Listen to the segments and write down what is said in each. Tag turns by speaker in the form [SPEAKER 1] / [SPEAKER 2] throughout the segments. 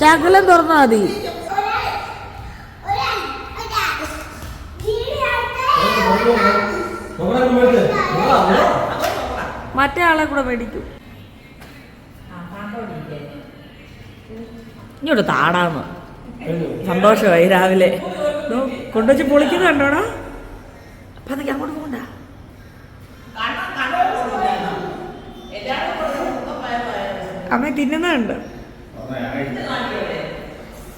[SPEAKER 1] ശകലം തുറന്നാ മതി. മറ്റേ ആളെ കൂടെ മേടിക്കും. ഇങ്ങോട്ട് താടാന്ന്. സന്തോഷമായി രാവിലെ. കൊണ്ടുവച്ച് പൊളിക്കുന്നത് കണ്ടോടാ. അപ്പൊ അതൊക്കെ അങ്ങോട്ട് പോകണ്ട. അമ്മ തിന്നുന്നുണ്ട്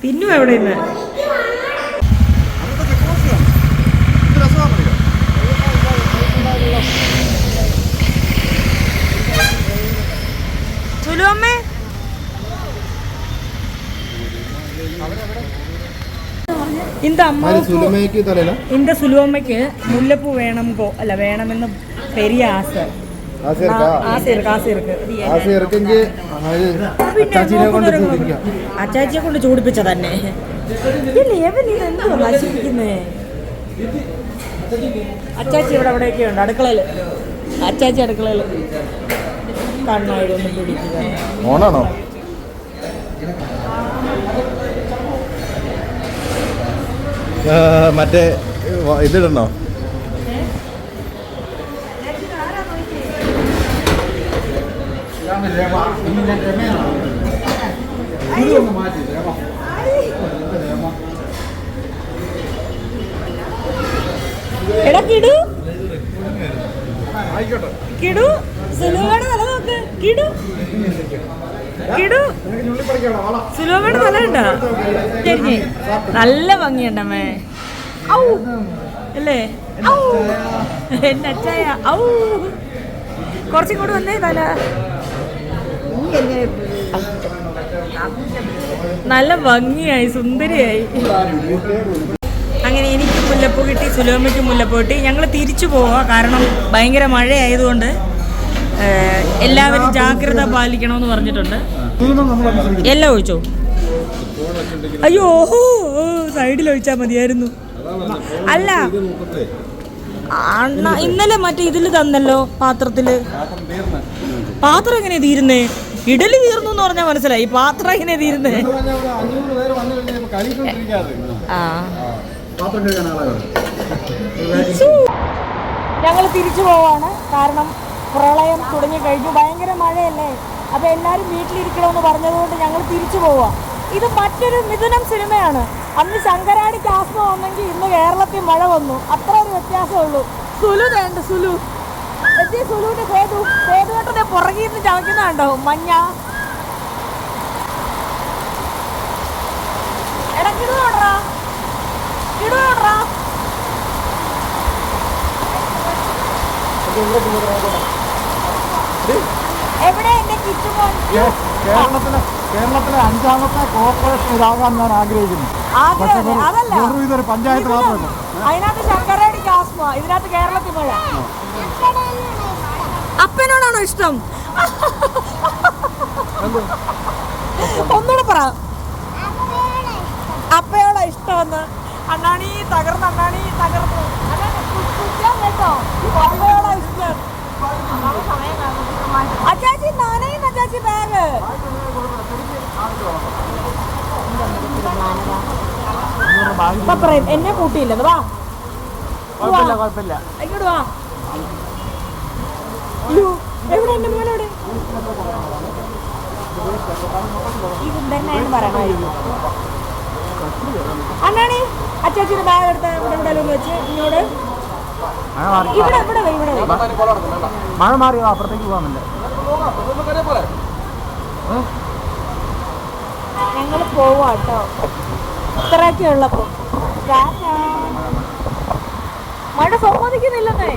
[SPEAKER 1] പിന്നു എവിടെ ഇന്ന് എന്റെ സുലുവമ്മക്ക് മുല്ലപ്പൂ
[SPEAKER 2] വേണം അല്ല വേണമെന്ന് പെരിയ ആശ
[SPEAKER 1] അച്ചാച്ചിയെ കൊണ്ട് ചൂടിപ്പിച്ച തന്നെ അച്ചാച്ചി ഇവിടെ അവിടെയൊക്കെ ഉണ്ട് അടുക്കളയിൽ. അച്ചാച്ചി അടുക്കളയിൽ. കണ്ണായിട്ടൊന്നും
[SPEAKER 2] ഓണാണോ മറ്റേ ഇതിടണോ?
[SPEAKER 1] മറ്റേ എടാ കിടു. കിടു സുലുവയുടെ തല നോക്ക്. കിടു. കിടു. സുലുവയുടെ തല ഉണ്ടോ ചെരിഞ്ഞ്. നല്ല ഭംഗിയുണ്ടമ്മേ ഔ. അല്ലേ? ഔ. എന്നെ ഔ. കുറച്ചും കൂടെ വന്നേ തല. നല്ല ഭംഗിയായി സുന്ദരിയായി. അങ്ങനെ എനിക്ക് മുല്ലപ്പൂ കിട്ടി സുലോമിക്ക് മുല്ലപ്പൂ കിട്ടി ഞങ്ങൾ തിരിച്ചു പോവുക കാരണം ഭയങ്കര മഴയായതുകൊണ്ട് എല്ലാവരും ജാഗ്രത പാലിക്കണമെന്ന് പറഞ്ഞിട്ടുണ്ട്. എല്ലാം ഒഴിച്ചോ? അയ്യോ സൈഡിൽ ഒഴിച്ചാൽ മതിയായിരുന്നു. അല്ല ഇന്നലെ മറ്റേ ഇതിൽ തന്നല്ലോ പാത്രത്തിൽ. പാത്രം എങ്ങനെയാ തീരുന്നേ? ഇഡലി തീർന്നു എന്ന് പറഞ്ഞാൽ മനസ്സിലായി. പാത്രം ഇങ്ങനെ തീരുന്നേ? ആ. ഞങ്ങൾ തിരിച്ചു. പോവാണ്. കാരണം പ്രളയം തുടങ്ങി കഴിഞ്ഞു. ഭയങ്കര മഴയല്ലേ? അപ്പോൾ എല്ലാരും വീട്ടിലിരിക്കണമെന്ന് പറഞ്ഞതുകൊണ്ട് ഞങ്ങൾ തിരിച്ചു പോവാ. ഇത് മറ്റൊരു മിഥുനം സിനിമയാണ്. അന്ന് ശങ്കരാടിക്ക് ആസ്മ വന്നെങ്കിൽ ഇന്ന് കേരളത്തിൽ മഴ വന്നു. അത്ര ഒരു വ്യത്യാസമുള്ളൂ സുലു വേണ്ട സുലു. എത്തി സുലുവിന്റെ സേതു സേതുവേട്ടനെ പുറകിൽ നിന്ന് ചവയ്ക്കുന്നുണ്ടോ മഞ്ഞ. എടാ എവിടെ എന്റെ
[SPEAKER 2] കേരളത്തിലെ കേരളത്തിലെ അഞ്ചാമത്തെ കോർപ്പറേഷൻ ഇതാകാൻ ഞാൻ ആഗ്രഹിക്കുന്നു. പക്ഷേ ഇതൊരു പഞ്ചായത്ത്
[SPEAKER 1] ഇതിന്
[SPEAKER 2] മാത്രമല്ല
[SPEAKER 1] അതിനകത്ത് ശങ്കരടിക്ക് ഇതിനകത്ത് കേരളത്തിൽ മഴ അപ്പനോടാണോ ഇഷ്ടം? ഒന്നുകൂടെ പറ. അപ്പയോട ഇഷ്ടമെന്ന്. അണ്ണാണി തകർന്ന് അണ്ണാണി തകർന്നു. കേട്ടോ. അപ്പയോടാ ഇഷ്ടം. അച്ചാച്ചി നാനയും അച്ചാച്ചി ബാഗ് പറയും എന്നെ കൂട്ടിയില്ലെന്ന്. വാ. ഇങ്ങോട്ട് വാ. എവിടെ ഈ പറയണമായിരുന്നു അണ്ണാണി അച്ചാച്ചിയുടെ ബാഗ് എടുത്ത് ഇവിടെ ഇവിടെ ഒന്ന് വെച്ച് ഇങ്ങോട്ട്. ഇവിടെ ഇവിടെ വേ, ഇവിടെ.
[SPEAKER 2] മഴ മാറിയോ അപ്പുറത്തേക്ക് പോകാമല്ലേ
[SPEAKER 1] ഞങ്ങൾ പോവാട്ടോ ഇത്രയൊക്കെ ഉള്ളപ്പോ. മഴ സമ്മതിക്കുന്നില്ലെന്നേ.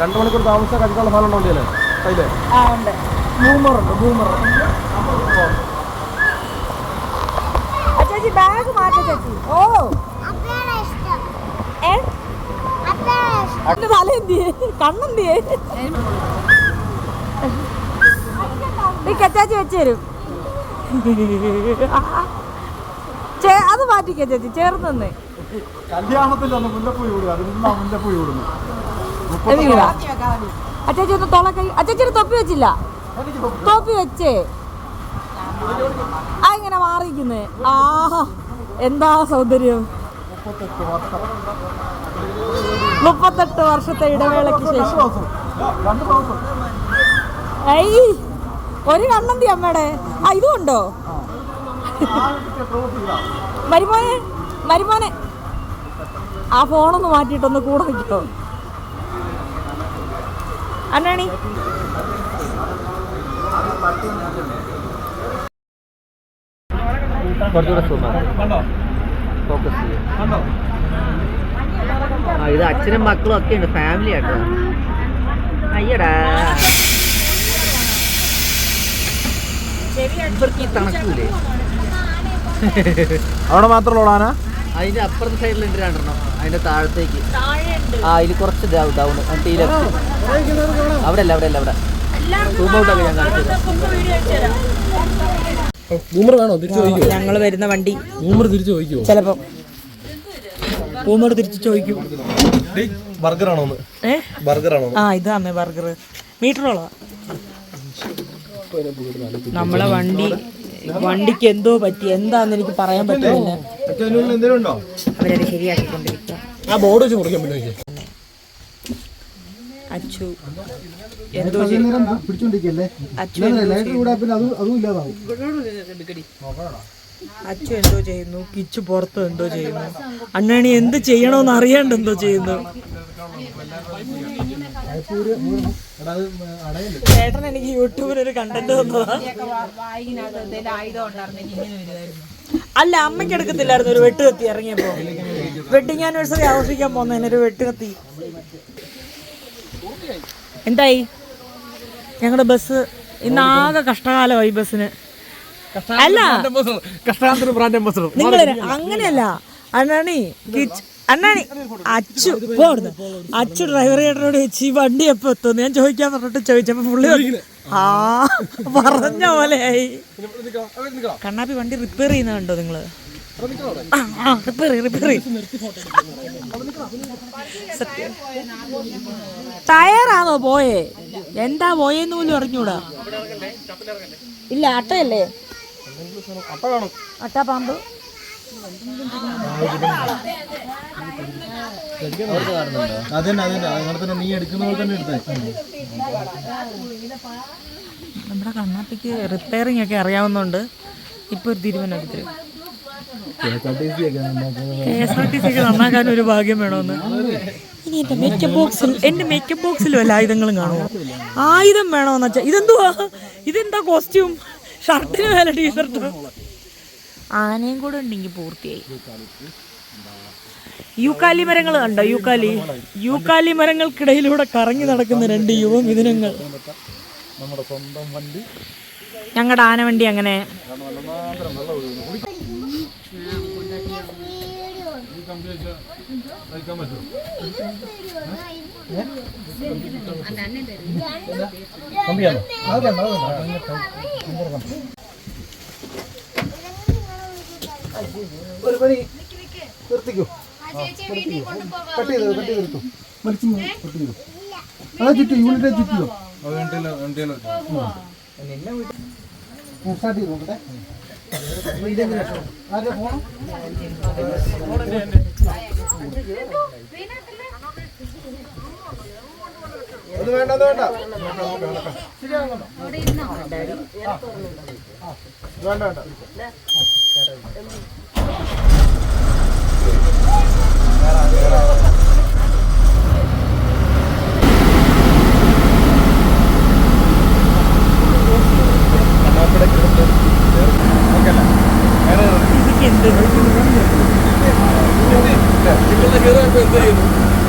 [SPEAKER 2] രണ്ടു മണിക്കൂർ താമസിച്ചാൽ കഴിക്കാനുള്ള സാധനം ഉണ്ടോ അല്ലേ കയ്യിൽ?
[SPEAKER 1] ആ ഉണ്ട്. ബൂമറുണ്ട് ബൂമർ ചേച്ചി ബാഗ് മാറ്റ ചേച്ചി ഓ. ഏ? എന്റെ തല എന്തിയേ? കണ്ണെന്തിയേ ഈ കച്ചാച്ചി വെച്ച് തരും. ചേ- അത് മാറ്റിക്ക ചേച്ചി ചേർന്നേ
[SPEAKER 2] കല്യാണത്തിൽ മുല്ലപ്പൂ കൂടുക മുല്ലപ്പൂ കൂടുന്നു
[SPEAKER 1] അച്ചാച്ചി ഒന്ന് തോള കൈ അച്ചാച്ചിയുടെ തൊപ്പി വെച്ചില്ല. തൊപ്പി. വെച്ചേ. ആ ഇങ്ങനെ മാറിയിരിക്കുന്നേ. ആ എന്താ സൗന്ദര്യം?
[SPEAKER 2] മുപ്പത്തെട്ട് വർഷം.
[SPEAKER 1] മുപ്പത്തെട്ട് വർഷത്തെ ഇടവേളയ്ക്ക് ശേഷം. ഐ ഒരു കണ്ണന്തി അമ്മയുടെ ആ ഇതും ഉണ്ടോ? മരുമോനെ മരുമോനെ. ആ ഫോണൊന്ന് മാറ്റിയിട്ടൊന്ന് കൂടെ നിൽക്കോ അന്നാണി?
[SPEAKER 3] കുറച്ചുകൂടെ സുഖം ഫോക്കസ് ചെയ്യും. ആ ഇത് അച്ഛനും മക്കളും ഒക്കെ ഉണ്ട് ഫാമിലി ആട്ടോ. അയ്യടാ. ഇവർക്ക് ഈ തണക്കൂലേ?
[SPEAKER 2] അവിടെ മാത്രമുള്ള ആന?
[SPEAKER 3] അതിന്റെ അപ്പുറത്തെ സൈഡിലുണ്ട് രണ്ടെണ്ണം. അതിന്റെ താഴത്തേക്ക്. ആ അതിൽ കുറച്ച് ഡൗൺ എന്നിട്ട് ഈ ലെഫ്റ്റ് അവിടെ. അല്ല അവിടെ അല്ല അവിടെ
[SPEAKER 1] ഞങ്ങൾ വരുന്ന വണ്ടി.
[SPEAKER 4] തിരിച്ചു ചോദിക്കുമോ
[SPEAKER 1] ചിലപ്പം. പൂമോട് തിരിച്ചു ചോദിക്കും.
[SPEAKER 4] ആണോ
[SPEAKER 1] ആ ഇതാന്നേ ബർഗർ മീറ്ററോളോ? നമ്മളെ വണ്ടി വണ്ടിക്ക് എന്തോ പറ്റി? എന്താന്ന് എനിക്ക് പറയാൻ പറ്റുന്നില്ല അവരത് ശരിയാക്കിക്കൊണ്ടിരിക്കുക
[SPEAKER 4] ആ ബോർഡ് വെച്ച് മുറിക്കാൻ പറ്റുമോ
[SPEAKER 1] അച്ചു എന്തോ ചെയ്യ-
[SPEAKER 2] പിടിച്ചോണ്ടിരിക്കല്ലേ
[SPEAKER 1] അച്ചു
[SPEAKER 2] ലൈറ്റർ കൂടെ പിന്നെ അതും അതും ഇല്ലാതാവും.
[SPEAKER 1] അച്ചു എന്തോ ചെയ്യുന്നു? കിച്ചു പുറത്ത് എന്തോ ചെയ്യുന്നു? അണ്ണാണി എന്ത് ചെയ്യണമെന്ന് അറിയാണ്ട് എന്തോ ചെയ്യുന്നു? ചേട്ടൻ എനിക്ക് യൂട്യൂബിൽ ഒരു കണ്ടന്റ് അല്ല അമ്മയ്ക്ക് എടുക്കത്തില്ലായിരുന്നു. ഒരു വെട്ട് കത്തി ഇറങ്ങിയപ്പോ. വെഡിങ് ആനിവേഴ്സറി ആഘോഷിക്കാൻ പോകുന്നതിന് ഒരു വെട്ട് കത്തി. എന്തായി? ഞങ്ങളുടെ ബസ് ഇന്ന് ആകെ കഷ്ടകാലമായി ബസ്സിന്. അല്ല. നിങ്ങൾ അങ്ങനെയല്ല. അണ്ണാണി അണ്ണാണി അച്ചു പോടുന്നു അച്ചു ഡ്രൈവർ ചേട്ടനോട് ചോദിച്ചു ഈ വണ്ടി എപ്പോ എത്തുന്നു? ഞാൻ ചോദിക്കാൻ പറഞ്ഞിട്ട് ചോദിച്ചപ്പോ പുള്ളി ആ പറഞ്ഞ പോലെയായി. കണ്ണാപ്പി വണ്ടി റിപ്പയർ ചെയ്യുന്ന കണ്ടോ നിങ്ങൾ? ആ ആ റിപ്പയർ റിപ്പയർ സത്യം ടയറാണോ പോയേ? എന്താ പോയെന്ന് പോലും അറിഞ്ഞൂടാ. ഇല്ല അട്ടയല്ലേ? അട്ട പാമ്പ്
[SPEAKER 2] അതന്നെ അതന്നെ. അങ്ങനെ തന്നെ നീ എടുക്കുന്ന പോലെ തന്നെ എടുത്തേ.
[SPEAKER 1] നമ്മുടെ കണ്ണാപ്പിക്ക് റിപ്പയറിംഗ് ഒക്കെ അറിയാവുന്നതുകൊണ്ട് ഇപ്പൊ ഒരു തീരുമാനം എടുത്തു K S R T C ഒക്കെ നന്നാക്കാൻ ഒരു ഭാഗ്യം വേണമെന്ന് ഇനി എന്റെ മേക്കപ്പ് ബോക്സിൽ എന്റെ മേക്കപ്പ് ബോക്സിലും എല്ലാ ആയുധങ്ങളും കാണുമോ? ആയുധം വേണമെന്ന് വെച്ചാൽ ഇതെന്തുവാ? ഇതെന്താ കോസ്റ്റ്യൂം ഷർട്ടിന് മേലെ ടീഷർട്ട്. ആനയും കൂടെ ഉണ്ടെങ്കിൽ പൂർത്തിയായി. യൂക്കാലി മരങ്ങൾ കണ്ടോ? യൂക്കാലി. യൂക്കാലി മരങ്ങൾക്കിടയിലൂടെ കറങ്ങി നടക്കുന്ന രണ്ട് യുവമിഥുനങ്ങൾ
[SPEAKER 2] നമ്മുടെ സ്വന്തം വണ്ടി.
[SPEAKER 1] ഞങ്ങളുടെ ആനവണ്ടി അങ്ങനെ
[SPEAKER 2] കമ്പിയാണോ അതല്ല അതല്ല ഒരു പണി നിർത്തിക്കോ കട്ട് ചെയ്തോ കട്ട് ചെയ്തെടുത്തു മരിച്ചു കട്ട് ചെയ്തു അതാ ചുറ്റി യൂണിറ്റ് ചുറ്റിയോ സ്റ്റാർട്ട് ചെയ്ത് നോക്കട്ടെ അത് വേണ്ട അത് വേണ്ട. വേണ്ട വേണ്ട വേണ്ട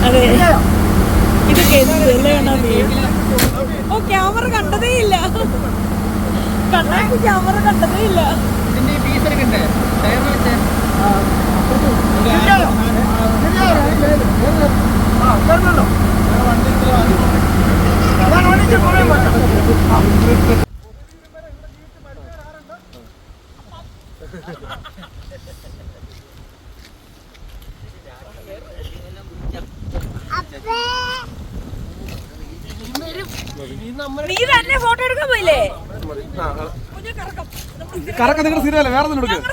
[SPEAKER 1] അതെ ഇതൊക്കെ എന്തല്ലേ കണ്ണാപ്പി ഓ ക്യാമറ കണ്ടതേ ഇല്ല കണ്ണാപ്പി ക്യാമറ കണ്ടതേ ഇല്ല നീ തന്നെ ഫോട്ടോ എടുക്കാൻ പോയില്ലേ പറഞ്ഞ കറക്കം നമ്മൾ സ്ഥിരം
[SPEAKER 4] കറക്കം നിങ്ങളുടെ സ്ഥിരമല്ല വേറെ ഒന്നും എടുക്കുക.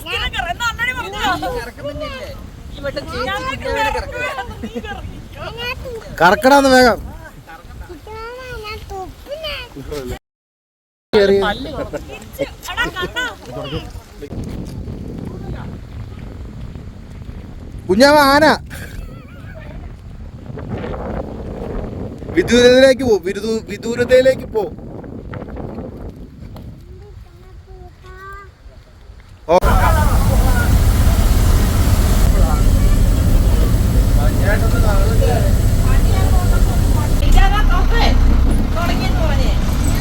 [SPEAKER 2] കറക്കടാന്ന് വേഗം. കുഞ്ഞാവ ആന. വിദൂരതയിലേക്ക് പോ വിദൂ വിദൂരതയിലേക്ക് പോ.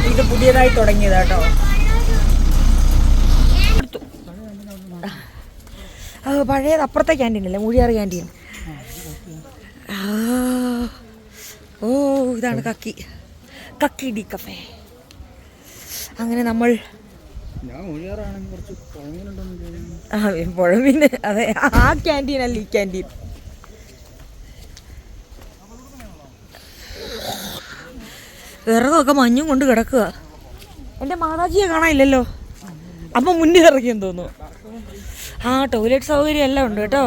[SPEAKER 1] ഇത് പുതിയതായി തുടങ്ങിയതാ പഴയത് അപ്പുറത്തെ ക്യാന്റീൻ അല്ലേ മൂഴിയാറ് ക്യാന്റീൻ. ഓ ഇതാണ് കക്കി. കക്കി ഡി കഫേ അങ്ങനെ നമ്മൾ ആ പുഴമീൻ അതെ. ആ ക്യാന്റീൻ അല്ല ഈ ക്യാന്റീൻ വിറകൊക്കെ മഞ്ഞും കൊണ്ട് കിടക്കുക. എന്റെ മാതാജിയെ കാണാനില്ലല്ലോ. അമ്മ മുന്നിൽ ഇറങ്ങിയെന്ന് തോന്നുന്നു. ആ ടോയ്ലറ്റ് സൗകര്യം എല്ലാം ഉണ്ട് കേട്ടോ.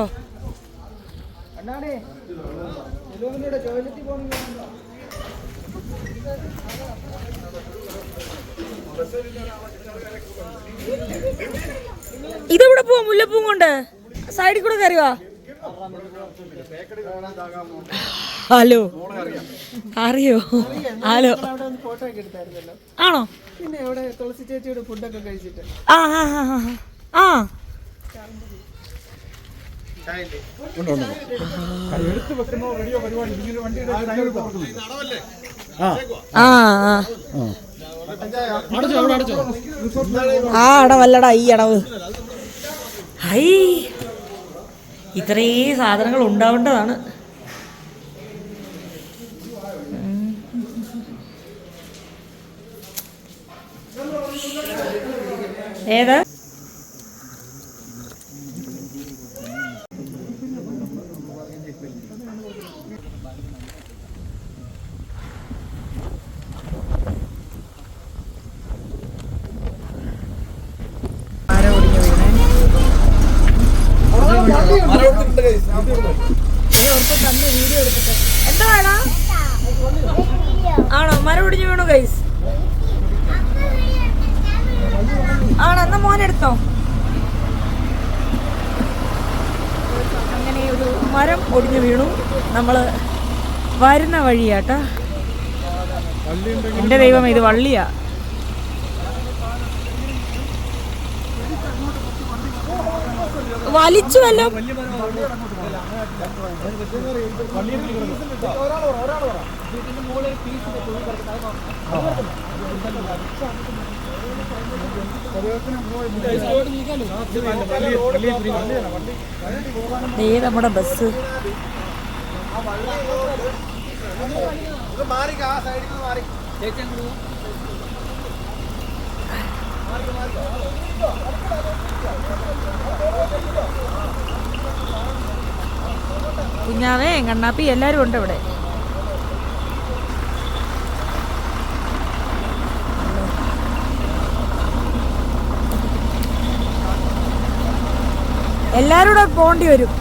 [SPEAKER 1] ഇതെവിടെ പോവാ? മുല്ലപ്പൂ കൊണ്ട്. സൈഡിൽ കൂടെ കയറി വാ ഹലോ. അറിയോ? ഹലോ. ആണോ? ആ. ആ. ആ ആ. ആ അടവല്ലടാ ഈ അടവ്. ഹൈ ഇത്രയും സാധനങ്ങൾ ഉണ്ടാവേണ്ടതാണ്. ഏതാ എന്താ വേണ ആണോ മരം ഒടിഞ്ഞു വീണു ഗൈസ് ആണോ എന്നാ മോനെടുത്തോ അങ്ങനെ ഒരു മരം ഒടിഞ്ഞു വീണു. നമ്മൾ വരുന്ന വഴിയാട്ടാ. എന്റെ ദൈവം ഇത് വള്ളിയാ. വലിച്ചു വല്ലോ. ദേ നമ്മുടെ ബസ്. കുഞ്ഞാവേ കണ്ണാപ്പി എല്ലാവരും ഉണ്ട് ഇവിടെ എല്ലാരും കൂടെ പോണ്ടി വരും.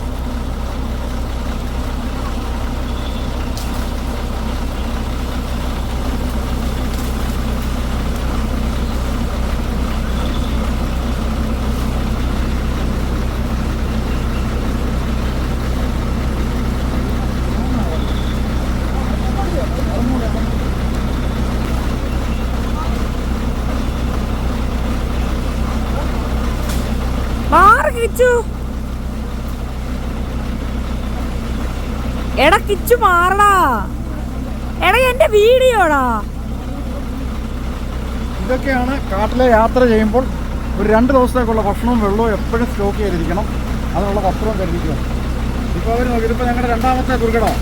[SPEAKER 1] മാറി കിച്ചു എടാ കിച്ചു മാറടാ. എടാ എന്റെ വീഡിയോടാ.
[SPEAKER 2] ഇതൊക്കെയാണ് കാട്ടിലെ യാത്ര ചെയ്യുമ്പോൾ ഒരു രണ്ട് ദിവസത്തേക്കുള്ള ഭക്ഷണവും വെള്ളവും എപ്പോഴും സ്റ്റോക്ക് ചെയ്തിരിക്കണം. അതിനുള്ള വസ്ത്രവും കരുതിക്കുക ഇപ്പോൾ അവർ നോക്കി ഇതിപ്പോൾ ഞങ്ങളുടെ രണ്ടാമത്തെ ദുർഘടമാണ്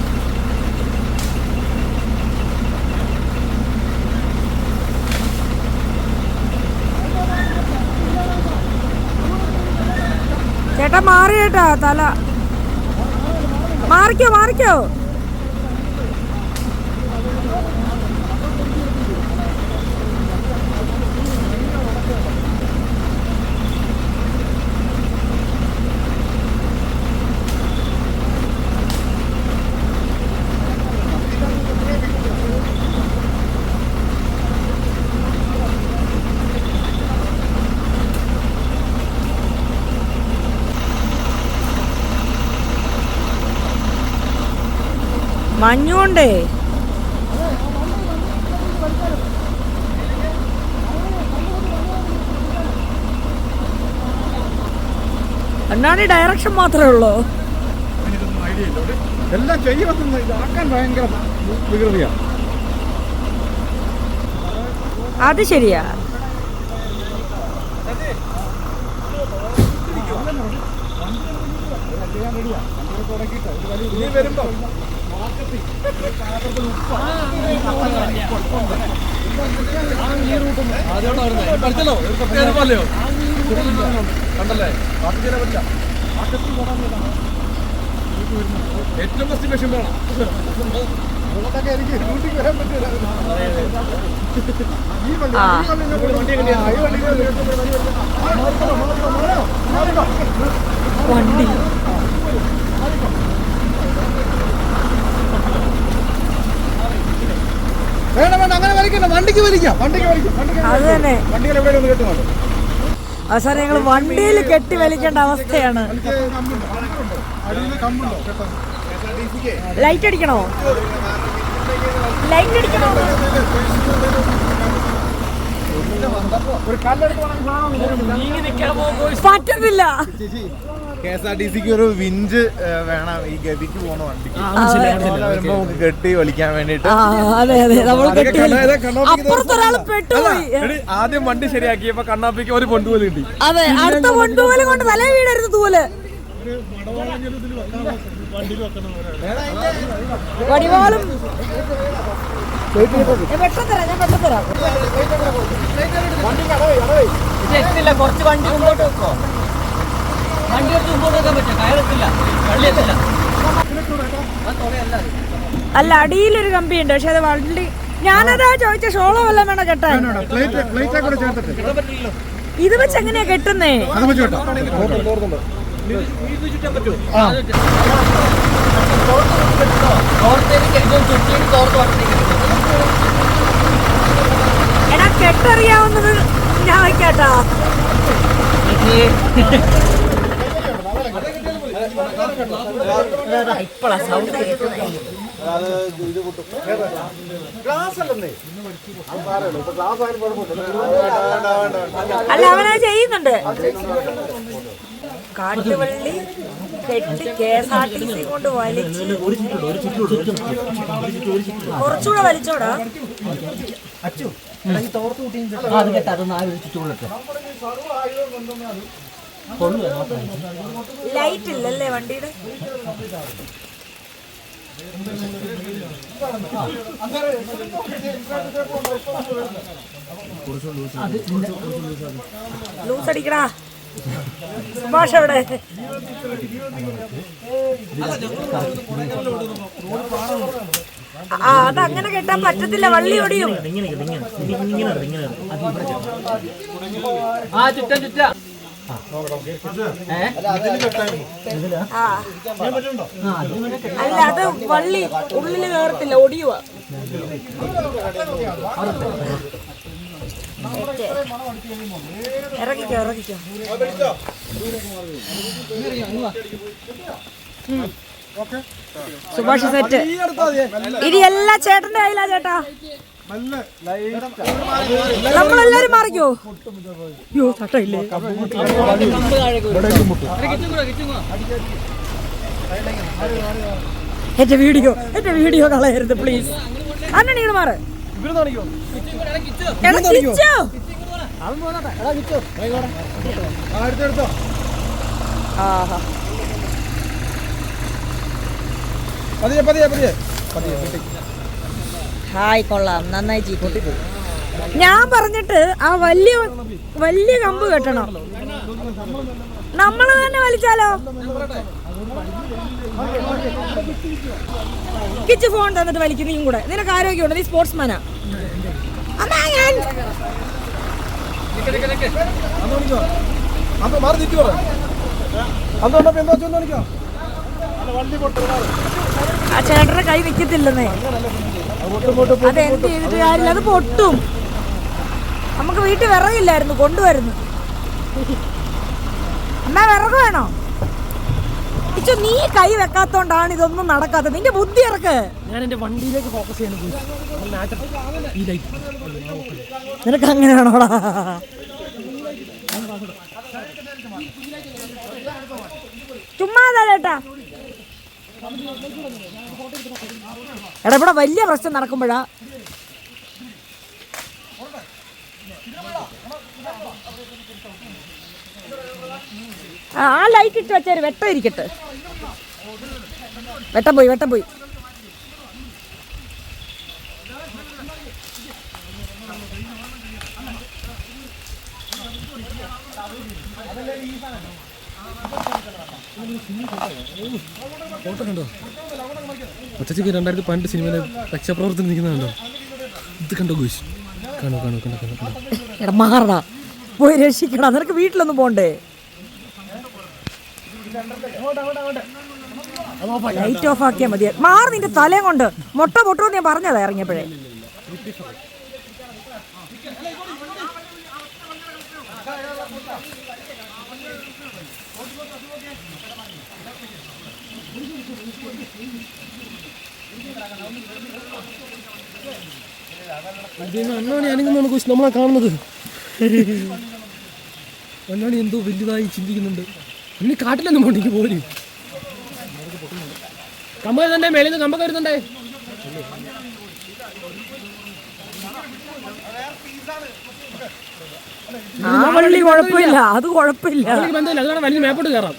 [SPEAKER 1] ചേട്ടാ മാറി ചേട്ടാ തല. മാറിക്കോ മാറിക്കോ. മഞ്ഞുകൊണ്ടേ. അണ്ണാണി ഡയറക്ഷൻ മാത്രമേ ഉള്ളൂ?
[SPEAKER 2] എല്ലാം ചെയ്യുമെന്ന് ഇതാക്കാൻ ഭയങ്കര വികൃതിയാണ്
[SPEAKER 1] അത് ശരിയാ.
[SPEAKER 2] ഇനി വരുമ്പോ
[SPEAKER 4] പഠിച്ചല്ലോ ഒരു പ്രത്യേക അനുഭവമല്ലയോ കണ്ടല്ലേ ബാക്കിച്ചിനെ പറ്റില്ല ഏറ്റവും ബെസ്റ്റ് മെഷീൻ വേണം
[SPEAKER 2] വണ്ടി
[SPEAKER 1] ആ.
[SPEAKER 2] ഈ വണ്ടി ഇങ്ങോട്ട് വണ്ടി കിട്ടിയാ ഈ വണ്ടി ഇങ്ങോട്ട് വണ്ടി വരില്ല. ആ, മാറിക്കോ, മാറിക്കോ, മാറിക്കോ, മാറിക്കോ.
[SPEAKER 1] വണ്ടി
[SPEAKER 2] വേണ്ട അങ്ങനെ വലിക്കണ്ട. വണ്ടിക്ക് വലിക്കാം. വണ്ടിക്ക് വലിക്കാം.
[SPEAKER 1] അത് തന്നെ.
[SPEAKER 2] വണ്ടികൾ എവിടെ ഒന്ന് കെട്ടുന്നുണ്ട്
[SPEAKER 1] അവസാനം ഞങ്ങൾ വണ്ടിയിൽ കെട്ടി വലിക്കേണ്ട അവസ്ഥയാണ്. ലൈറ്റ് അടിക്കണോ? ലൈറ്റ് അടിക്കണോ? പറ്റുന്നില്ല.
[SPEAKER 5] കെ എസ് ആർ ടി സിക്ക് ഒരു വിഞ്ച് വേണം ഈ ഗതിക്ക് പോണ വണ്ടി വരുമ്പോ നമുക്ക് കെട്ടി വലിക്കാൻ വേണ്ടിട്ട്
[SPEAKER 4] ആദ്യം വണ്ടി ശരിയാക്കിയപ്പോ കണ്ണാപ്പിക്ക് ഒരു പൊണ്ടുപോലെ പോലും കിട്ടി.
[SPEAKER 1] അതെ അടുത്ത പൊണ്ടുപോലെ കൊണ്ട് തല വീടരുത് തൂൽ വടിവാളും
[SPEAKER 3] കുറച്ച് വണ്ടി മുമ്പോട്ട് വെക്കോ. വണ്ടി എടുത്ത് മുമ്പോട്ട് വെക്കാൻ പറ്റും കയറത്തില്ല വള്ളി
[SPEAKER 1] അല്ല അടിയിലൊരു കമ്പിയുണ്ട് പക്ഷെ അത് വണ്ടി ഞാനതാ ചോദിച്ച ഷോളോ വല്ലതും വേണം കെട്ടാൻ?
[SPEAKER 2] പ്ലേറ്റ് പ്ലേറ്റ് കൂടെ ചേർത്തിട്ട്.
[SPEAKER 1] ഇത് വെച്ച് എങ്ങനെയാ കെട്ടുന്നേ? എടാ കെട്ടറിയാവുന്നത് ഞാൻ വയ്ക്കാട്ടാ ഇപ്പളാ സൗണ്ട്
[SPEAKER 2] ക്ലാസ് അല്ലെന്നേ ഗ്ലാസ് ആയാലും കുഴപ്പമില്ല
[SPEAKER 1] അല്ല അവനത് ചെയ്യുന്നുണ്ട്. കാട്ടുവള്ളി കെട്ടി K S R T C കൊണ്ട് വലിച്ച്. കുറച്ചുകൂടെ വലിച്ചോടാ.
[SPEAKER 3] അത് കേട്ടോ അതൊന്ന് നാല് ചുറ്റുകൊള്ളട്ടെ
[SPEAKER 1] ലൈറ്റ് ഇല്ലല്ലേ വണ്ടിയുടെ ലൂസ് അടിക്കടാ സുഭാഷ് എവിടെ ആ അത് അങ്ങനെ കെട്ടാൻ പറ്റത്തില്ല വള്ളി ഒടിയും
[SPEAKER 3] ആ ചുറ്റാ ചുറ്റാ
[SPEAKER 1] അല്ല അത് വള്ളി ഉള്ളിൽ കയറത്തില്ല ഒടിയുവാ. ഇറക്കിക്കോ ഇറക്കിക്കോ. സുഭാഷ് സെറ്റ്. ഇനി എല്ലാ ചേട്ടന്റെ കയ്യിലാ ചേട്ടാ. നമ്മളെല്ലാരും മാറിക്കോ. അയ്യോ ചട്ടയില്ലേ? എന്റെ വീഡിയോ എന്റെ വീഡിയോ കളയരുത് പ്ലീസ് അണ്ണൻ നിങ്ങൾ മാറ്? ആഹാ.
[SPEAKER 2] പതിയെ. പതിയെ പതിയെ.
[SPEAKER 1] ഹായ് കൊള്ളാം. നന്നായി ചീറ്റി ഞാൻ പറഞ്ഞിട്ട് ആ വലിയ വലിയ കമ്പ് കെട്ടണം. നമ്മൾ തന്നെ വലിച്ചാലോ? കിച്ച് ഫോൺ തന്നിട്ട് വലിക്കും നീയും കൂടെ. നിനക്ക് ആരോഗ്യമുണ്ട്? നീ സ്പോർട്സ്മാനാ. അമ്മാ ഞാൻ ആ ചേട്ടന്റെ കൈ നിൽക്കത്തില്ലെന്നേ അത് എന്ത് ചെയ്തിട്ട് കാര്യമില്ല. അത് പൊട്ടും. നമുക്ക് വീട്ടിൽ വിറകില്ലായിരുന്നു കൊണ്ടുവരുന്നു. എന്നാ വിറക് വേണോ? ഇച്ചോ നീ കൈ വെക്കാത്തോണ്ടാണ് ഇതൊന്നും നടക്കാത്തത്. നിന്റെ ബുദ്ധി ഇറക്ക്.
[SPEAKER 6] ഞാൻ എന്റെ വണ്ടിയിലേക്ക് ഫോക്കസ് ലൈറ്റ്
[SPEAKER 1] നിനക്ക് അങ്ങനെയാണോടാ ചുമ്മാതാ എടാ ഇവിടെ വലിയ പ്രശ്നം നടക്കുമ്പോഴാ. ആ ലൈറ്റ് ഇട്ട് വെച്ചാൽ വെട്ടം ഇരിക്കട്ടെ. വെട്ടം പോയി വെട്ടം പോയി.
[SPEAKER 6] ഫോട്ടോ രണ്ടായിരത്തി പതിനെട്ട് സിനിമയിലെ രക്ഷാപ്രവർത്തനം നിൽക്കുന്നുണ്ടോ ഇത് കണ്ടോ ഗുഷ് കാണോ കാണോ കണ്ടോ കണ്ടോ കണ്ടോ?
[SPEAKER 1] എടാ മാറടാ. പോയി രക്ഷിക്കടാ. നിനക്ക് വീട്ടിലൊന്നും പോണ്ടേ? ലൈറ്റ് ഓഫ് ആക്കിയാൽ മതി. മാറി നിന്റെ തലയും കൊണ്ട്. മുട്ട പൊട്ടു ഞാൻ പറഞ്ഞതാ ഇറങ്ങിയപ്പോഴേ.
[SPEAKER 6] അണ്ണാണി അനങ്ങുന്നാണ് കോശ് നമ്മളെ കാണുന്നത്. അണ്ണാണി എന്തോ വലുതായി ചിന്തിക്കുന്നുണ്ട്. ഇനി കാട്ടിലൊന്നും പോണ്ടിക്ക് പോലും കമ്പ വരുന്നുണ്ടേ മേളിൽ നിന്ന് കമ്പ കരുതണ്ടേ
[SPEAKER 1] ആ വള്ളി കുഴപ്പമില്ല. അത് കുഴപ്പമില്ല.
[SPEAKER 6] ബന്ധമില്ല വലിയ മേപ്പോട്ട് കയറാം.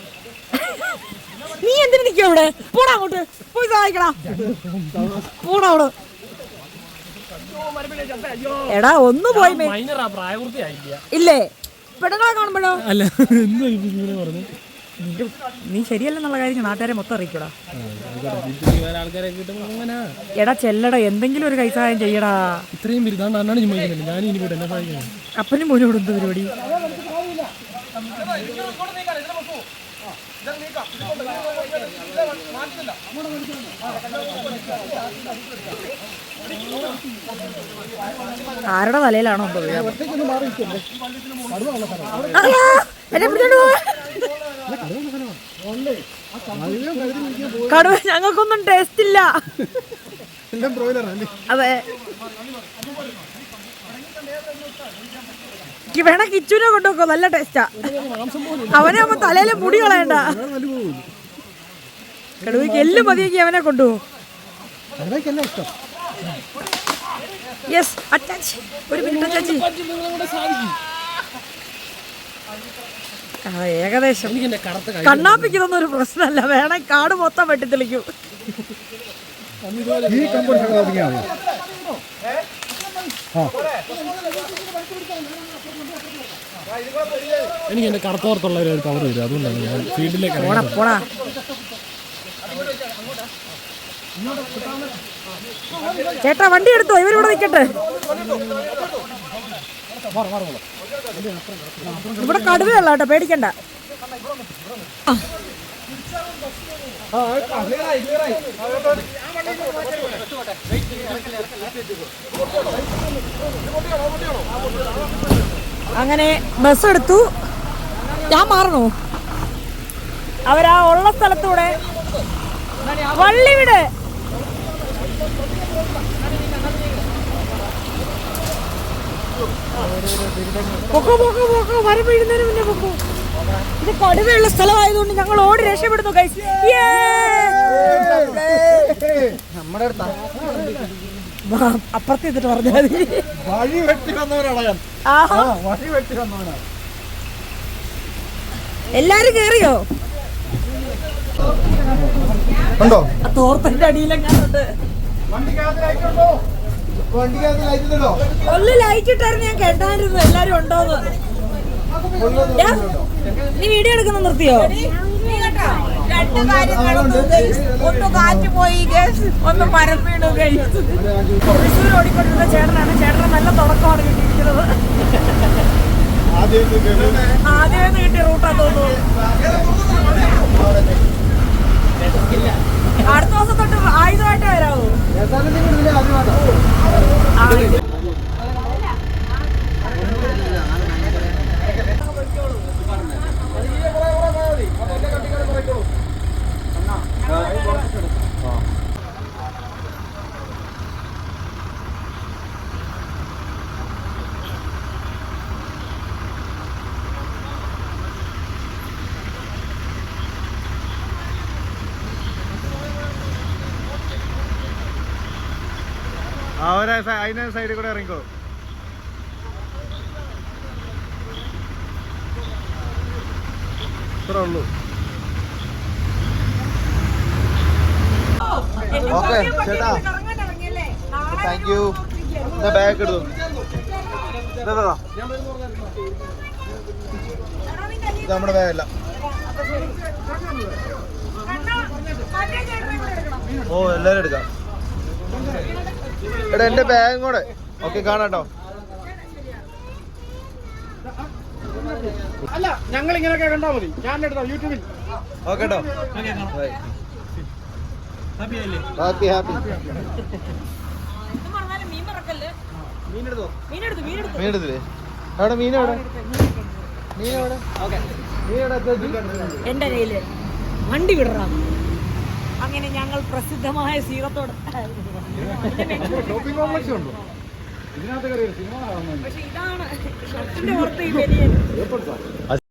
[SPEAKER 1] എന്തിനു നിൽക്കുക അവിടെ പോടാ അങ്ങോട്ട്. പോയി സഹായിക്കടാ. പോടാ അവിടെ. എടാ ഒന്ന് പോയി മേ-
[SPEAKER 6] മൈനറാ പ്രായപൂർത്തിയായില്ല
[SPEAKER 1] ഇല്ലേ? പെണ്ണുങ്ങളെ കാണുമ്പോഴോ?
[SPEAKER 6] അല്ല എന്തോ ഇങ്ങനെ പറഞ്ഞു.
[SPEAKER 1] നിന്റെ നീ ശരിയല്ലെന്നുള്ള കാര്യം നാട്ടുകാരെ മൊത്തം അറിയിക്കടാ.
[SPEAKER 6] വേറെ ആൾക്കാരെ കിട്ടുമ്പോൾ അങ്ങനെ
[SPEAKER 1] എടാ ചെല്ലടാ എന്തെങ്കിലും ഒരു കൈസഹായം ചെയ്യടാ.
[SPEAKER 6] ഇത്രയും ബിരുദാണ്ട് അണ്ണാണ് ചുമ്മാ ഞാൻ ഇനി എന്നെ
[SPEAKER 1] അപ്പനും മോനോട് എന്ത് പരിപാടി? ആരുടെ തലയിലാണോ കടുവ ഞങ്ങൾക്കൊന്നും ടേസ്റ്റ് ഇല്ല. അതെ. വേണ കിച്ചുനെ കൊണ്ടുപോക്കോ നല്ല ടേസ്റ്റാ അവനെ ആവുമ്പോ തലയിലെ മുടി കളയണ്ട. കടുവയ്ക്ക് എല്ല് മതിയെങ്കിൽ അവനെ കൊണ്ടുപോകും.
[SPEAKER 2] ഇഷ്ടം.
[SPEAKER 1] യെസ് അച്ചാച്ചി. ഒരു മിനിറ്റ് അച്ചാച്ചി. ആ, ഏകദേശം. കണ്ണാപ്പിക്കുന്നൊന്നും ഒരു പ്രശ്നമല്ല. വേണേ കാട് മൊത്തം വെട്ടിത്തെളിക്കും
[SPEAKER 6] എനിക്ക് എന്റെ കറുത്തോർത്തുള്ള ഒരു കവർ വരും അതുകൊണ്ടാണ് ഞാൻ ഫീൽഡിലേക്ക്
[SPEAKER 1] പോടാ പോടാ. ചേട്ടാ വണ്ടി എടുത്തോ? ഇവരിവിടെ നിൽക്കട്ടെ ഇവിടെ കടുവയല്ല കേട്ടോ പേടിക്കണ്ട. അങ്ങനെ ബസ് എടുത്തു. ഞാൻ മാറണോ? അവരാ ഉള്ള സ്ഥലത്തൂടെ. വള്ളി പൊക്കോ പൊക്കോ പൊക്കോ. മരം വീഴുന്നതിന് മുന്നേ പൊക്കോ. ഇത് കടുവയുള്ള സ്ഥലമായതുകൊണ്ട് ഞങ്ങൾ ഓടി രക്ഷപ്പെടുന്നു. Yay!
[SPEAKER 2] നമ്മുടെ
[SPEAKER 1] അപ്പുറത്ത് ചെയ്തിട്ട് പറഞ്ഞാൽ
[SPEAKER 2] വഴി വെട്ടി വന്നവനാണ് വഴി വെട്ടി വന്നവനാണ്
[SPEAKER 1] എല്ലാരും കേറിയോ?
[SPEAKER 2] ഉണ്ടോ?
[SPEAKER 1] തോർത്തന്റെ അടിയിലെങ്ങാനുണ്ട്
[SPEAKER 2] വണ്ടിക്കകത്ത് ലൈറ്റ് ഉണ്ടോ
[SPEAKER 1] ഒന്ന് ലൈറ്റ് ഇട്ടായിരുന്നു ഞാൻ കേട്ടായിരുന്നു എല്ലാരും ഉണ്ടോന്ന്. നീ വീഡിയോ എടുക്കുന്ന നിർത്തിയോ?
[SPEAKER 7] രണ്ട് കാര്യങ്ങളുണ്ട് ഗൈസ്. ഒന്ന് കാറ്റ് പോയി ഗൈസ്. ഒന്ന് മരം വീണു ഗൈസ്.
[SPEAKER 1] തൃശ്ശൂർ ഓടിക്കൊണ്ടിരുന്ന ചേട്ടനാണ്. ചേട്ടന് നല്ല തുടക്കമാണ് കിട്ടിയിരിക്കുന്നത്.
[SPEAKER 2] ആദ്യം
[SPEAKER 1] ആദ്യമേ കിട്ടിയ റൂട്ടാ തോന്നുന്നു. അടുത്ത ദിവസം തൊട്ട് ആയുധമായിട്ട് വരാവോ? ആ,
[SPEAKER 5] അതിന്റെ സൈഡിൽ കൂടെ ഇറങ്ങിക്കോ. ഇത്രേ ഉള്ളൂ. ഓക്കെ ചേട്ടാ. Thank you. ബാഗ് എടുത്തു. ഇത് നമ്മുടെ ബാഗല്ല ഓ എല്ലാരും എടുക്കാം. എടാ എന്റെ ബാഗും കൂടെ. ഓക്കെ കാണാട്ടോ.
[SPEAKER 2] അല്ല ഞങ്ങൾ ഇങ്ങനെയൊക്കെ കണ്ടാ മതി. ഞാൻ എടുത്തോ യൂട്യൂബിൽ
[SPEAKER 5] ഓക്കെ ഹാപ്പി ഹാപ്പി മീനെടുത്തില്ലേ? അവിടെ മീൻ എവിടെ? മീൻ എവിടെ? മീൻ എവിടെ
[SPEAKER 1] എന്റെ കയ്യിൽ. വണ്ടി വിടറാം. അങ്ങനെ ഞങ്ങൾ പ്രസിദ്ധമായ സീറത്തോട് പക്ഷെ ഇതാണ് ഷർട്ടിന്റെ ഈ വലിയ